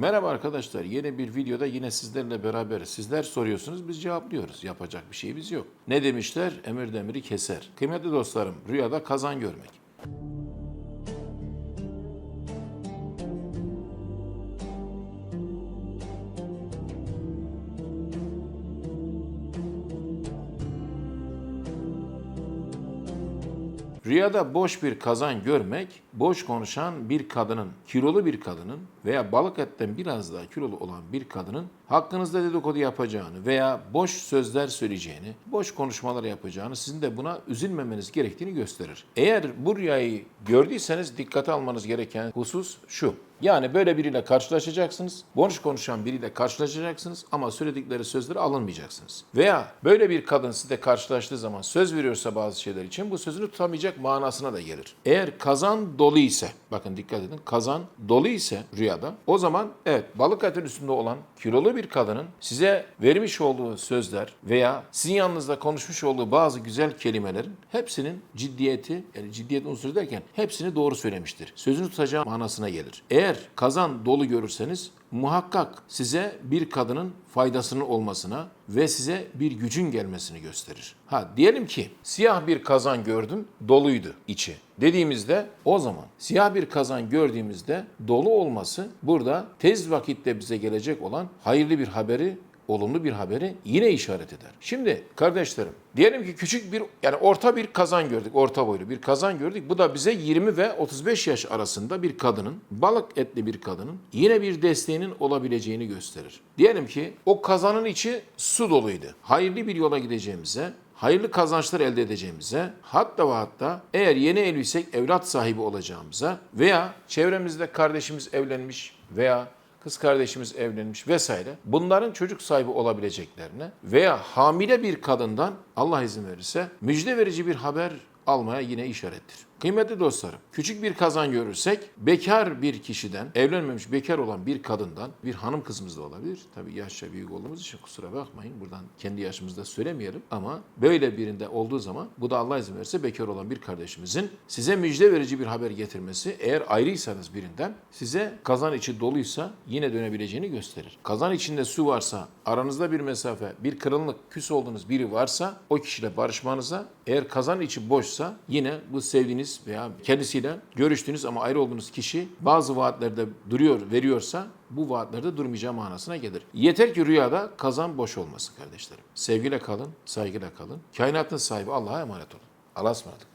Merhaba arkadaşlar. Yeni bir videoda yine sizlerle beraberiz. Sizler soruyorsunuz, biz cevaplıyoruz. Yapacak bir şeyimiz yok. Ne demişler? Emir demiri keser. Kıymetli dostlarım, rüyada kazan görmek. Rüyada boş bir kazan görmek, boş konuşan bir kadının, kilolu bir kadının veya balık etten biraz daha kilolu olan bir kadının hakkınızda dedikodu yapacağını veya boş sözler söyleyeceğini, boş konuşmalar yapacağını, sizin de buna üzülmemeniz gerektiğini gösterir. Eğer bu rüyayı gördüyseniz dikkate almanız gereken husus şu. Yani böyle biriyle karşılaşacaksınız. Boş konuşan biriyle karşılaşacaksınız ama söyledikleri sözleri alınmayacaksınız. Veya böyle bir kadın sizle karşılaştığı zaman söz veriyorsa bazı şeyler için bu sözünü tutamayacak manasına da gelir. Eğer kazan dolu ise, bakın dikkat edin, kazan dolu ise rüyada o zaman evet balık etin üstünde olan kilolu bir kadının size vermiş olduğu sözler veya sizin yanınızda konuşmuş olduğu bazı güzel kelimelerin hepsinin ciddiyeti, yani ciddiyet unsuru derken hepsini doğru söylemiştir. Sözünü tutacağı manasına gelir. Eğer kazan dolu görürseniz muhakkak size bir kadının faydasının olmasına ve size bir gücün gelmesini gösterir. Ha diyelim ki siyah bir kazan gördüm, doluydu içi. Dediğimizde o zaman siyah bir kazan gördüğümüzde dolu olması burada tez vakitte bize gelecek olan hayırlı bir haberi olumlu bir haberi yine işaret eder. Şimdi kardeşlerim diyelim ki küçük bir yani orta bir kazan gördük. Orta boylu bir kazan gördük. Bu da bize 20 ve 35 yaş arasında bir kadının balık etli bir kadının yine bir desteğinin olabileceğini gösterir. Diyelim ki o kazanın içi su doluydu. Hayırlı bir yola gideceğimize hayırlı kazançlar elde edeceğimize, hatta ve hatta eğer yeni evliysek evlat sahibi olacağımıza veya çevremizde kardeşimiz evlenmiş veya kız kardeşimiz evlenmiş vesaire bunların çocuk sahibi olabileceklerine veya hamile bir kadından Allah izin verirse müjde verici bir haber almaya yine işarettir. Kıymetli dostlarım, küçük bir kazan görürsek bekar bir kişiden, evlenmemiş bekar olan bir kadından, bir hanım kızımız da olabilir. Tabii yaşça büyük olduğumuz için kusura bakmayın. Buradan kendi yaşımızda söylemeyelim ama böyle birinde olduğu zaman bu da Allah izin verirse bekar olan bir kardeşimizin size müjde verici bir haber getirmesi eğer ayrıysanız birinden size kazan içi doluysa yine dönebileceğini gösterir. Kazan içinde su varsa, aranızda bir mesafe, bir kırıllık, küs olduğunuz biri varsa o kişiyle barışmanıza eğer kazan içi boşsa yine bu sevdiğiniz veya kendisiyle görüştüğünüz ama ayrı olduğunuz kişi bazı vaatlerde duruyor, veriyorsa bu vaatlerde durmayacağı manasına gelir. Yeter ki rüyada kazan boş olmasın kardeşlerim. Sevgiyle kalın, saygıyla kalın. Kainatın sahibi Allah'a emanet olun. Allah'a ısmarladık.